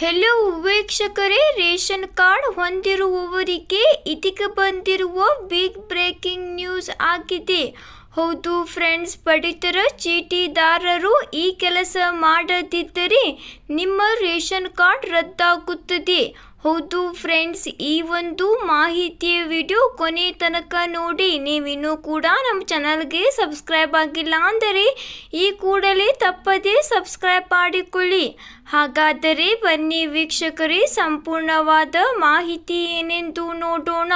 Hello ವೀಕ್ಷಕರೇ, ration card ಹೊಂದಿರುವವರಿಗೆ ಇದೀಗ ಬಂದಿರುವ ಬಿಗ್ ಬ್ರೇಕಿಂಗ್ ನ್ಯೂಸ್ ಆಗಿದೆ. ಹೌದು ಫ್ರೆಂಡ್ಸ್ ಪಡಿತರ, ಚೀಟಿದಾರರು ಈ ಕೆಲಸ ಮಾಡದಿದ್ದರೆ ನಿಮ್ಮ ರೇಷನ್ ಕಾರ್ಡ್ ರದ್ದಾಗುತ್ತದೆ. ಹೌದು ಫ್ರೆಂಡ್ಸ್ ಈ ಒಂದು ಮಾಹಿತಿಯ ವಿಡಿಯೋ ಕೊನೆ ತನಕ ನೋಡಿ, ನೀವಿನ್ನೂ ಕೂಡ ನಮ್ಮ ಚಾನಲ್ಗೆ ಸಬ್ಸ್ಕ್ರೈಬ್ ಆಗಿಲ್ಲ ಅಂದರೆ ಈ ಕೂಡಲೇ ತಪ್ಪದೇ ಸಬ್ಸ್ಕ್ರೈಬ್ ಮಾಡಿಕೊಳ್ಳಿ. ಹಾಗಾದರೆ ಬನ್ನಿ ವೀಕ್ಷಕರೇ, ಸಂಪೂರ್ಣವಾದ ಮಾಹಿತಿ ಏನೆಂದು ನೋಡೋಣ.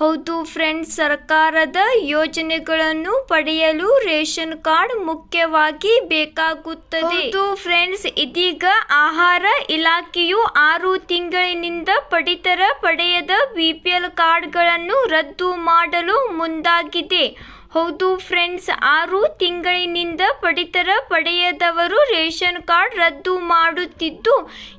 ಹೌದು ಫ್ರೆಂಡ್ಸ್ ಸರ್ಕಾರದ ಯೋಜನೆಗಳನ್ನು ಪಡೆಯಲು ರೇಷನ್ ಕಾರ್ಡ್ ಮುಖ್ಯವಾಗಿ ಬೇಕಾಗುತ್ತದೆ. ಹೌದು ಫ್ರೆಂಡ್ಸ್ ಇದೀಗ ಆಹಾರ ಇಲಾಖೆಯು ಆರು ತಿಂಗಳಿನಿಂದ ಪಡಿತರ ಪಡೆಯದ ಬಿಪಿಎಲ್ ಕಾರ್ಡ್ಗಳನ್ನು ರದ್ದು ಮಾಡಲು ಮುಂದಾಗಿದೆ. ಹೌದು ಫ್ರೆಂಡ್ಸ್, ಆರು ತಿಂಗಳಿನಿಂದ ಪಡಿತರ ಪಡೆಯದವರು ರೇಷನ್ ಕಾರ್ಡ್ ರದ್ದು ಮಾಡುತ್ತಿದ್ದು,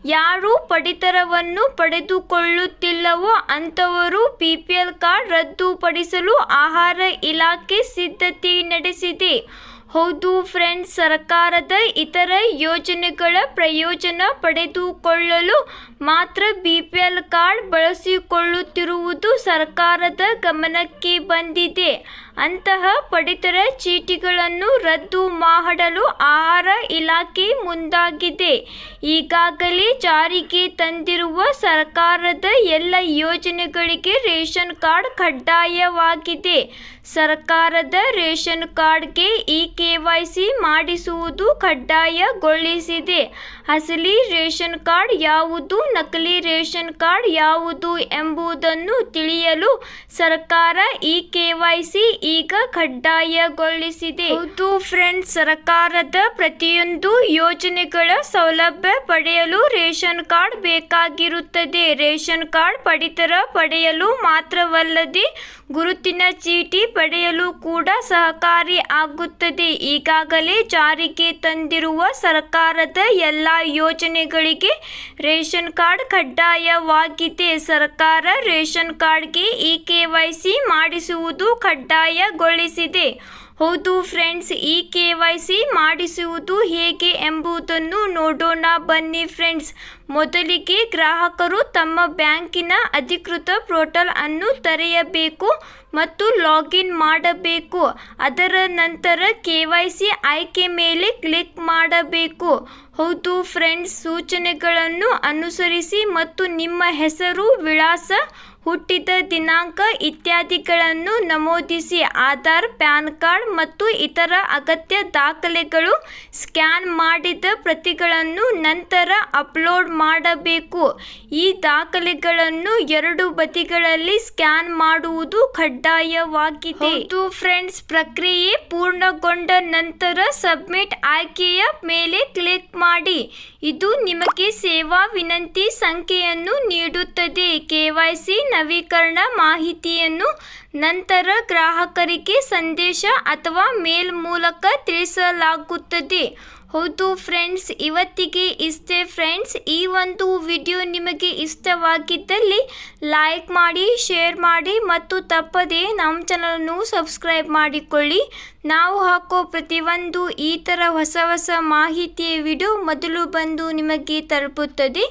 ಯಾರು ಪಡಿತರವನ್ನು ಪಡೆದುಕೊಳ್ಳುತ್ತಿಲ್ಲವೋ ಅಂಥವರು ಬಿ ಪಿ ಎಲ್ ಕಾರ್ಡ್ ರದ್ದುಪಡಿಸಲು ಆಹಾರ ಇಲಾಖೆ ಸಿದ್ಧತೆ ನಡೆಸಿದೆ. ಹೌದು ಫ್ರೆಂಡ್ಸ್ ಸರ್ಕಾರದ ಇತರ ಯೋಜನೆಗಳ ಪ್ರಯೋಜನ ಪಡೆದುಕೊಳ್ಳಲು ಮಾತ್ರ ಬಿ ಪಿ ಎಲ್ ಕಾರ್ಡ್ ಬಳಸಿಕೊಳ್ಳುತ್ತಿರುವುದು ಸರ್ಕಾರದ ಗಮನಕ್ಕೆ ಬಂದಿದೆ. ಅಂತಹ ಪಡಿತರ ಚೀಟಿಗಳನ್ನು ರದ್ದು ಮಾಡಲು ಆಹಾರ ಇಲಾಖೆ ಮುಂದಾಗಿದೆ. ಈಗಾಗಲೇ ಜಾರಿಗೆ ತಂದಿರುವ ಸರ್ಕಾರದ ಎಲ್ಲ ಯೋಜನೆಗಳಿಗೆ ರೇಷನ್ ಕಾರ್ಡ್ ಕಡ್ಡಾಯವಾಗಿದೆ. ಸರ್ಕಾರದ ರೇಷನ್ ಕಾರ್ಡ್ಗೆ ಇ ಕೆ.ವೈ.ಸಿ ಮಾಡಿಸುವುದು ಕಡ್ಡಾಯಗೊಳಿಸಿದೆ. ಅಸಲಿ ರೇಷನ್ ಕಾರ್ಡ್ ಯಾವುದು, ನಕಲಿ ರೇಷನ್ ಕಾರ್ಡ್ ಯಾವುದು ಎಂಬುದನ್ನು ತಿಳಿಯಲು ಸರ್ಕಾರ ಈ ಸಿ ಈಗ ಕಡ್ಡಾಯಗೊಳಿಸಿದೆ. ಹೌದು ಫ್ರೆಂಡ್ಸ್, ಸರ್ಕಾರದ ಪ್ರತಿಯೊಂದು ಯೋಜನೆಗಳ ಸೌಲಭ್ಯ ಪಡೆಯಲು ರೇಷನ್ ಕಾರ್ಡ್ ಬೇಕಾಗಿರುತ್ತದೆ. ರೇಷನ್ ಕಾರ್ಡ್ ಪಡಿತರ ಪಡೆಯಲು ಮಾತ್ರವಲ್ಲದೆ ಗುರುತಿನ ಚೀಟಿ ಪಡೆಯಲು ಕೂಡ ಸಹಕಾರಿ ಆಗುತ್ತದೆ. ಈಗಾಗಲೇ ಜಾರಿಗೆ ತಂದಿರುವ ಸರ್ಕಾರದ ಎಲ್ಲ ಯೋಜನೆಗಳಿಗೆ ರೇಷನ್ ಕಾರ್ಡ್ ಕಡ್ಡಾಯವಾಗಿದೆ. ಸರ್ಕಾರ ರೇಷನ್ ಕಾರ್ಡ್ಗೆ ಇ ಕೆ ವೈ ಸಿ ಮಾಡಿಸುವುದು ಕಡ್ಡಾಯಗೊಳಿಸಿದೆ. ಹೌದು ಫ್ರೆಂಡ್ಸ್, ಈ ಕೆ ವೈ ಸಿ ಮಾಡಿಸುವುದು ಹೇಗೆ ಎಂಬುದನ್ನು ನೋಡೋಣ. ಬನ್ನಿ ಫ್ರೆಂಡ್ಸ್, ಮೊದಲಿಗೆ ಗ್ರಾಹಕರು ತಮ್ಮ ಬ್ಯಾಂಕಿನ ಅಧಿಕೃತ ಪೋರ್ಟಲ್ ಅನ್ನು ತೆರೆಯಬೇಕು ಮತ್ತು ಲಾಗಿನ್ ಮಾಡಬೇಕು. ಅದರ ನಂತರ ಕೆ ವೈ ಸಿ ಆಯ್ಕೆ ಮೇಲೆ ಕ್ಲಿಕ್ ಮಾಡಬೇಕು. ಹೌದು ಫ್ರೆಂಡ್ಸ್, ಸೂಚನೆಗಳನ್ನು ಅನುಸರಿಸಿ ಮತ್ತು ನಿಮ್ಮ ಹೆಸರು, ವಿಳಾಸ ಹುಟ್ಟಿದ ದಿನಾಂಕ ಇತ್ಯಾದಿಗಳನ್ನು ನಮೂದಿಸಿ ಆಧಾರ್, ಪ್ಯಾನ್ ಕಾರ್ಡ್ ಮತ್ತು ಇತರ ಅಗತ್ಯ ದಾಖಲೆಗಳು ಸ್ಕ್ಯಾನ್ ಮಾಡಿದ ಪ್ರತಿಗಳನ್ನು ನಂತರ ಅಪ್ಲೋಡ್ ಮಾಡಬೇಕು. ಈ ದಾಖಲೆಗಳನ್ನು ಎರಡು ಬದಿಗಳಲ್ಲಿ ಸ್ಕ್ಯಾನ್ ಮಾಡುವುದು ಕಡ್ಡಾಯವಾಗಿದೆ. ಇದು ಫ್ರೆಂಡ್ಸ್, ಪ್ರಕ್ರಿಯೆ ಪೂರ್ಣಗೊಂಡ ನಂತರ ಸಬ್ಮಿಟ್ ಆಯ್ಕೆಯ ಮೇಲೆ ಕ್ಲಿಕ್ ಮಾಡಿ. ಇದು ನಿಮಗೆ ಸೇವಾ ವಿನಂತಿ ಸಂಖ್ಯೆಯನ್ನು ನೀಡುತ್ತದೆ. ಸಿ ನವೀಕರಣ ಮಾಹಿತಿಯನ್ನು ನಂತರ ಗ್ರಾಹಕರಿಗೆ ಸಂದೇಶ ಅಥವಾ ಮೇಲ್ ಮೂಲಕ ತಿಳಿಸಲಾಗುತ್ತದೆ. ಹೌದು ಫ್ರೆಂಡ್ಸ್ ಇವತ್ತಿಗೆ ಇಷ್ಟೇ ಫ್ರೆಂಡ್ಸ್ ಈ ಒಂದು ವಿಡಿಯೋ ನಿಮಗೆ ಇಷ್ಟವಾಗಿದ್ದಲ್ಲಿ ಲೈಕ್ ಮಾಡಿ ಶೇರ್ ಮಾಡಿ ಮತ್ತು ತಪ್ಪದೇ ನಮ್ಮ ಚಾನಲನ್ನು ಸಬ್ಸ್ಕ್ರೈಬ್ ಮಾಡಿಕೊಳ್ಳಿ. ನಾವು ಹಾಕೋ ಪ್ರತಿಯೊಂದು ಈ ಥರ ಹೊಸ ಹೊಸ ಮಾಹಿತಿಯ ವಿಡಿಯೋ ಮೊದಲು ಬಂದು ನಿಮಗೆ ತಲುಪುತ್ತದೆ.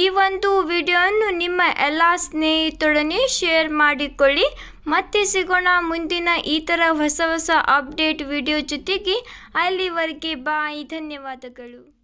ಈ ಒಂದು ವಿಡಿಯೋವನ್ನು ನಿಮ್ಮ ಎಲ್ಲ ಸ್ನೇಹಿತರೊಡನೆ ಶೇರ್ ಮಾಡಿಕೊಳ್ಳಿ. ಮತ್ತೆ ಸಿಗೋಣ ಮುಂದಿನ ಈ ಥರ ಹೊಸ ಹೊಸ ಅಪ್ಡೇಟ್ ವಿಡಿಯೋ ಜೊತೆಗೆ ಅಲ್ಲಿವರೆಗೆ ಬಾಯ್ ಧನ್ಯವಾದಗಳು.